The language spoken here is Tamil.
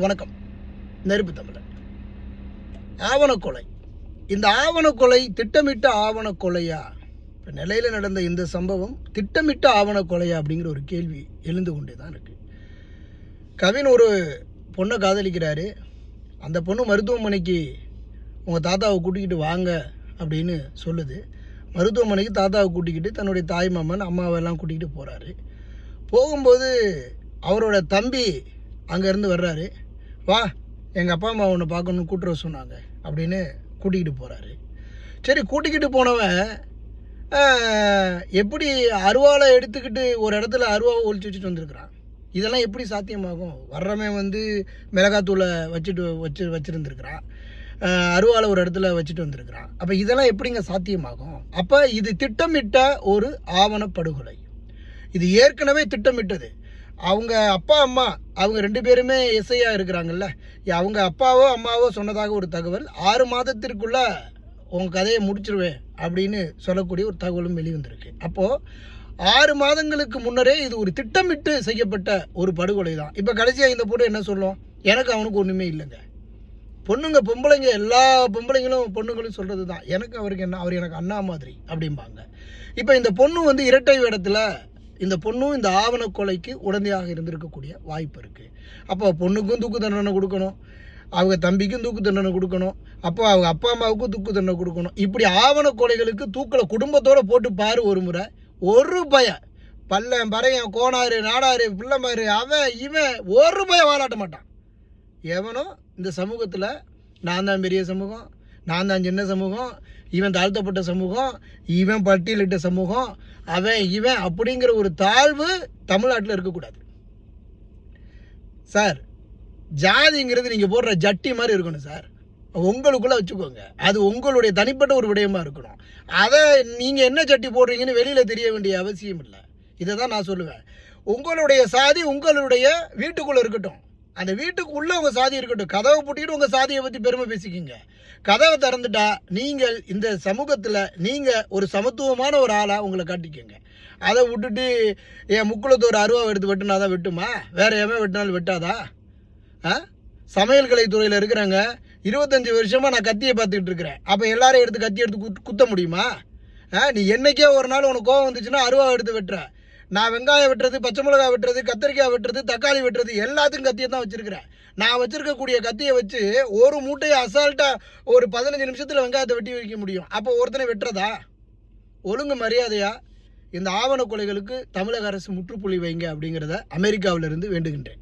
வணக்கம். நெருப்பு தமிழன் ஆவணக்கொலை. இந்த ஆவணக்கொலை திட்டமிட்ட ஆவணக்கொலையா? இப்போ நிலையில் நடந்த இந்த சம்பவம் திட்டமிட்ட ஆவணக்கொலையா அப்படிங்கிற ஒரு கேள்வி எழுந்து கொண்டே தான் இருக்கு. கவின் ஒரு பொண்ணை காதலிக்கிறாரு. அந்த பொண்ணு மருத்துவமனைக்கு உங்கள் தாத்தாவை கூட்டிக்கிட்டு வாங்க அப்படின்னு சொல்லுது. மருத்துவமனைக்கு தாத்தாவை கூட்டிக்கிட்டு தன்னுடைய தாய் மாமன் அம்மாவெல்லாம் கூட்டிக்கிட்டு போகிறாரு போகும்போது அவரோட தம்பி அங்கேருந்து வர்றாரு. வா எங்கள் அப்பா அம்மா ஒன்று பார்க்கணும்னு கூட்டுற சொன்னாங்க. அப்படின்னு கூட்டிக்கிட்டு போகிறாரு சரி கூட்டிக்கிட்டு போனவன் எப்படி அருவாளை எடுத்துக்கிட்டு ஒரு இடத்துல அருவாவை ஒழிச்சு வச்சுட்டு வந்திருக்கிறான்? இதெல்லாம் எப்படி சாத்தியமாகும்? வர்றவன் வந்து மிளகாத்தூளை வச்சுட்டு வச்சு வச்சுருந்துருக்கிறான். அருவாளை ஒரு இடத்துல வச்சுட்டு வந்திருக்கிறான். அப்போ இதெல்லாம் எப்படிங்க சாத்தியமாகும்? அப்போ இது திட்டமிட்ட ஒரு ஆவணப்படுகொலை. இது ஏற்கனவே திட்டமிட்டது. அவங்க அப்பா அம்மா அவங்க ரெண்டு பேருமே இசையாக இருக்கிறாங்கல்ல. அவங்க அப்பாவோ அம்மாவோ சொன்னதாக ஒரு தகவல் ஆறு மாதத்திற்குள்ள உங்கள் கதையை முடிச்சிருவேன் அப்படின்னு சொல்லக்கூடிய ஒரு தகவலும் வெளிவந்திருக்கு. அப்போது ஆறு மாதங்களுக்கு முன்னரே இது ஒரு திட்டமிட்டு செய்யப்பட்ட ஒரு படுகொலை தான். இப்போ கடைசியாக இந்த பொண்ணு என்ன சொல்லும்? எனக்கு அவனுக்கு ஒன்றுமே இல்லைங்க. பொண்ணுங்க பொம்பளைங்க எல்லா பொம்பளைங்களும் பொண்ணுங்களும் சொல்கிறது தான் எனக்கு அவருக்கு என்ன அவர் எனக்கு அண்ணா மாதிரி அப்படிம்பாங்க. இப்போ இந்த பொண்ணு வந்து இரட்டை வேடத்தில் இந்த பொண்ணும் இந்த ஆவண கொலைக்கு உடந்தையாக இருந்திருக்கக்கூடிய வாய்ப்பு இருக்குது அப்போ பொண்ணுக்கும் தூக்கு தண்டனை கொடுக்கணும். அவங்க தம்பிக்கும் தூக்கு தண்டனை கொடுக்கணும். அப்போ அவங்க அப்பா அம்மாவுக்கும் தூக்கு தண்டனை கொடுக்கணும். இப்படி ஆவண கொலைகளுக்கு தூக்கில் குடும்பத்தோடு போட்டு பாரு ஒரு முறை. ஒரு பயம் பல்லன் பறையன் கோனாரு நாடாரு பிள்ளைமாரு அவன் இவன் ஒரு பயம் வாழாட்ட மாட்டான். எவனோ இந்த சமூகத்தில் நான் தான் பெரிய சமூகம் நான் தான் சின்ன சமூகம் இவன் தாழ்த்தப்பட்ட சமூகம் இவன் பட்டியலிட்ட சமூகம் அவன் இவன் அப்படிங்கிற ஒரு தாழ்வு தமிழ்நாட்டில் இருக்கக்கூடாது. சார் ஜாதிங்கிறது நீங்கள் போடுற ஜட்டி மாதிரி இருக்கணும் சார். உங்களுக்குள்ளே வச்சுக்கோங்க. அது உங்களுடைய தனிப்பட்ட ஒரு விடயமாக இருக்கணும். அதை நீங்கள் என்ன சட்டி போடுறீங்கன்னு வெளியில் தெரிய வேண்டிய அவசியம் இல்லை. இதை தான் நான் சொல்லுவேன். உங்களுடைய சாதி உங்களுடைய வீட்டுக்குள்ளே இருக்கட்டும். அந்த வீட்டுக்கு உள்ளே உங்கள் சாதி இருக்கட்டும் கதவை பூட்டிக்கிட்டு உங்கள் சாதியை பற்றி பெருமை பேசிக்கிங்க. கதவை திறந்துட்டா நீங்கள் இந்த சமூகத்தில் நீங்கள் ஒரு சமத்துவமான ஒரு ஆளாக உங்களை காட்டிக்கோங்க. அதை விட்டுட்டு என் முக்குளத்து ஒரு அருவா எடுத்து வெட்டுனா தான் வெட்டுமா? வேறு எவன் வெட்டினாலும் வெட்டாதா? ஆ? சமையல் கலை துறையில் இருக்கிறாங்க இருபத்தஞ்சி வருஷமாக நான் கத்தியை பார்த்துக்கிட்டு இருக்கிறேன். அப்போ எல்லாரும் எடுத்து கத்தி எடுத்து குத்த முடியுமா? ஆ நீ என்றைக்கே ஒரு நாள் உனக்கு கோவம் வந்துச்சுன்னா அருவா எடுத்து வெட்டுற. நான் வெங்காயம் வெட்டுறது பச்சை மிளகா வெட்டுறது கத்திரிக்காய் வெட்டுறது தக்காளி வெட்டுறது எல்லாத்துக்கும் கத்தியை தான் வச்சுருக்கிறேன். நான் வச்சுருக்கக்கூடிய கத்தியை வச்சு ஒரு மூட்டையை அசால்ட்டாக ஒரு பதினஞ்சு நிமிஷத்தில் வெங்காயத்தை வெட்டி வைக்க முடியும். அப்போ ஒருத்தனை வெட்டுறதா? ஒழுங்கு மரியாதையாக இந்த ஆவண கொலைகளுக்கு தமிழக அரசு முற்றுப்புள்ளி வைங்க அப்படிங்கிறத அமெரிக்காவிலிருந்து வேண்டுகின்றேன்.